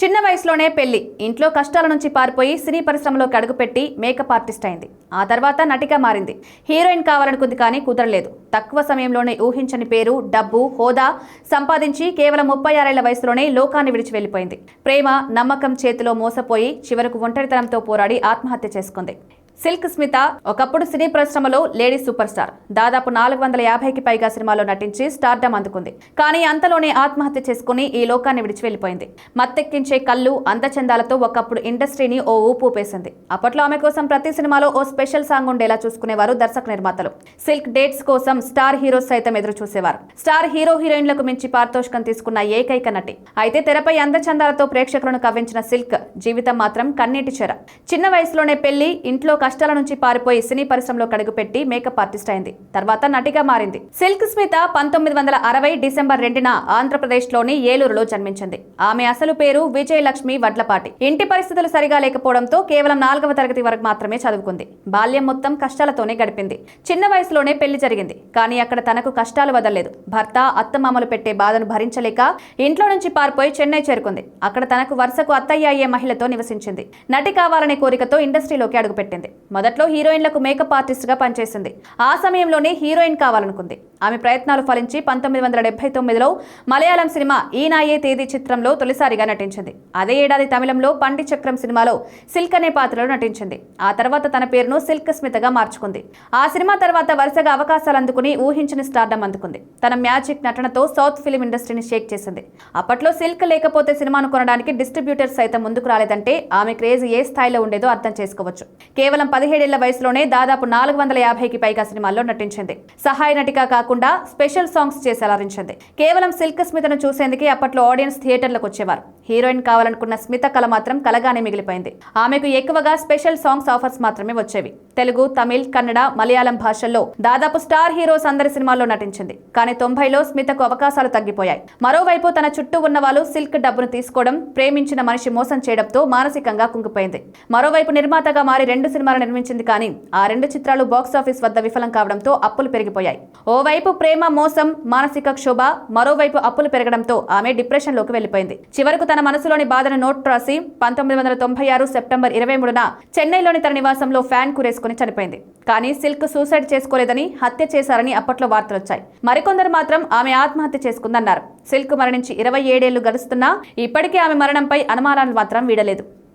చిన్న వయసులోనే పెళ్ళి. ఇంట్లో కష్టాల నుంచి పారిపోయి సినీ పరిశ్రమలోకి అడుగుపెట్టి మేకప్ ఆర్టిస్ట్ అయింది. ఆ తర్వాత నటిగా మారింది. హీరోయిన్ కావాలనుకుంది కానీ కుదరలేదు. తక్కువ సమయంలోనే ఊహించని పేరు డబ్బు హోదా సంపాదించి కేవలం ముప్పై ఆరేళ్ళ వయసులోనే లోకాన్ని విడిచి వెళ్ళిపోయింది ప్రేమ నమ్మకం చేతిలో మోసపోయి చివరకు ఒంటరితనంతో పోరాడి ఆత్మహత్య చేసుకుంది. సిల్క్ స్మిత ఒకప్పుడు సినీ పరిశ్రమలో లేడీ సూపర్ స్టార్. దాదాపు నాలుగు వందల యాభైకి పైగా సినిమాలో నటించి స్టార్డమ్ అందుకుంది. కానీ అంతలోనే ఆత్మహత్య చేసుకుని ఈ లోకాన్ని విడిచి వెళ్ళిపోయింది మత్తెక్కించే కళ్ళు అందచందాలతో ఒకప్పుడు ఇండస్ట్రీని ఓ ఊపు పేసింది అప్పట్లో ఆమె కోసం ప్రతి సినిమాలో ఓ స్పెషల్ సాంగ్ ఉండేలా చూసుకునేవారు దర్శక నిర్మాతలు. సిల్క్ డేట్స్ కోసం స్టార్ హీరోస్ సైతం ఎదురు చూసేవారు స్టార్ హీరో హీరోయిన్లకు మించి పారితోషికం తీసుకున్న ఏకైక నటి. అయితే తెరపై అందచందాలతో ప్రేక్షకులను కవ్వించిన సిల్క్ జీవితం మాత్రం కన్నీటి చెర. చిన్న వయసులోనే పెళ్ళి ఇంట్లో కష్టాల నుంచి పారిపోయి సినీ పరిశ్రమలో కడుగుపెట్టి మేకప్ ఆర్టిస్ట్ అయింది. తర్వాత నటిగా మారింది. సిల్క్ స్మిత పంతొమ్మిది వందల అరవై డిసెంబర్ రెండున ఆంధ్రప్రదేశ్లోని ఏలూరులో జన్మించింది. ఆమె అసలు పేరు విజయలక్ష్మి వడ్లపాటి. ఇంటి పరిస్థితులు సరిగా లేకపోవడంతో కేవలం నాలుగవ తరగతి వరకు మాత్రమే చదువుకుంది. బాల్యం మొత్తం కష్టాలతోనే గడిపింది. చిన్న వయసులోనే పెళ్ళి జరిగింది. కానీ అక్కడ తనకు కష్టాలు వదలలేదు. భర్త అత్తమామలు పెట్టే బాధను భరించలేక ఇంట్లో నుంచి పారిపోయి చెన్నై చేరుకుంది. అక్కడ తనకు వరుసకు అత్తయ్య అయ్యే మహిళతో నివసించింది. నటి కావాలనే కోరికతో ఇండస్ట్రీలోకి అడుగుపెట్టింది. మొదట్లో హీరోయిన్లకు మేకప్ ఆర్టిస్ట్గా పనిచేసింది. ఆ సమయంలోనే హీరోయిన్ కావాలనుకుంది. ఆమె ప్రయత్నాలు ఫలించి పంతొమ్మిది వందల డెబ్బై తొమ్మిదిలో మలయాళం సినిమా ఈనాయే తేదీ చిత్రంలో తొలిసారిగా నటించింది. అదే ఏడాది తమిళంలో పండి చక్రం సినిమాలో సిల్క్ అనే పాత్రలో నటించింది. ఆ తర్వాత తన పేరును సిల్క్ స్మితగా మార్చుకుంది. ఆ సినిమా తర్వాత వరుసగా అవకాశాలు అందుకుని ఊహించిన స్టార్డం అందుకుంది. తన మ్యాజిక్ నటనతో సౌత్ ఫిలిం ఇండస్ట్రీని షేక్ చేసింది. అప్పట్లో సిల్క్ లేకపోతే సినిమాను కొనడానికి డిస్ట్రిబ్యూటర్ సైతం ముందుకు రాలేదంటే ఆమె క్రేజ్ ఏ స్థాయిలో ఉండేదో అర్థం చేసుకోవచ్చు. కేవలం పదిహేడేళ్ళ వయసులోనే దాదాపు నాలుగు వందల యాభైకి పైగా సినిమాల్లో నటించింది. సహాయ నటిగా కాకుండా స్పెషల్ సాంగ్స్ చేసి అలరించింది. కేవలం సిల్క్ స్మితను చూసేందుకే అప్పట్లో ఆడియన్స్ థియేటర్లకు వచ్చేవారు. హీరోయిన్ కావాలనుకున్న స్మిత కళ మాత్రం కలగానే మిగిలిపోయింది. ఆమెకు ఎక్కువగా స్పెషల్ సాంగ్స్ ఆఫర్స్ మాత్రమే వచ్చేవి. తెలుగు తమిళ్ కన్నడ మలయాళం భాషల్లో దాదాపు స్టార్ హీరోస్ అందరి సినిమాల్లో నటించింది. కానీ తొంభైలో స్మితకు అవకాశాలు తగ్గిపోయాయి. మరోవైపు తన చుట్టూ ఉన్న వాళ్ళు సిల్క్ డబ్బును తీసుకోవడం ప్రేమించిన మనిషి మోసం చేయడంతో మానసికంగా కుంగిపోయింది. మరోవైపు నిర్మాతగా మారి రెండు సినిమా సినిమాలు నిర్మించింది కానీ ఆ రెండు చిత్రాలు బాక్సాఫీస్ వద్ద విఫలం కావడంతో అప్పులు పెరిగిపోయాయి. ఓవైపు ప్రేమ మోసం మానసిక క్షోభ మరోవైపు అప్పులు పెరగడంతో ఆమె డిప్రెషన్లోకి వెళ్ళిపోయింది చివరకు తన మనసులోని బాధను నోట్ రాసి పంతొమ్మిది వందల తొంభై ఆరు సెప్టెంబర్ ఇరవై మూడున చెన్నైలోని తన నివాసంలో ఫ్యాన్ కురేసుకుని చనిపోయింది. కానీ సిల్క్ సూసైడ్ చేసుకోలేదని హత్య చేశారని అప్పట్లో వార్తలు వచ్చాయి. మరికొందరు మాత్రం ఆమె ఆత్మహత్య చేసుకుందన్నారు. సిల్క్ మరణించి ఇరవై ఏడేళ్ళు గడుస్తున్నా ఇప్పటికీ ఆమె మరణంపై అనుమానాలు మాత్రం వీడలేదు.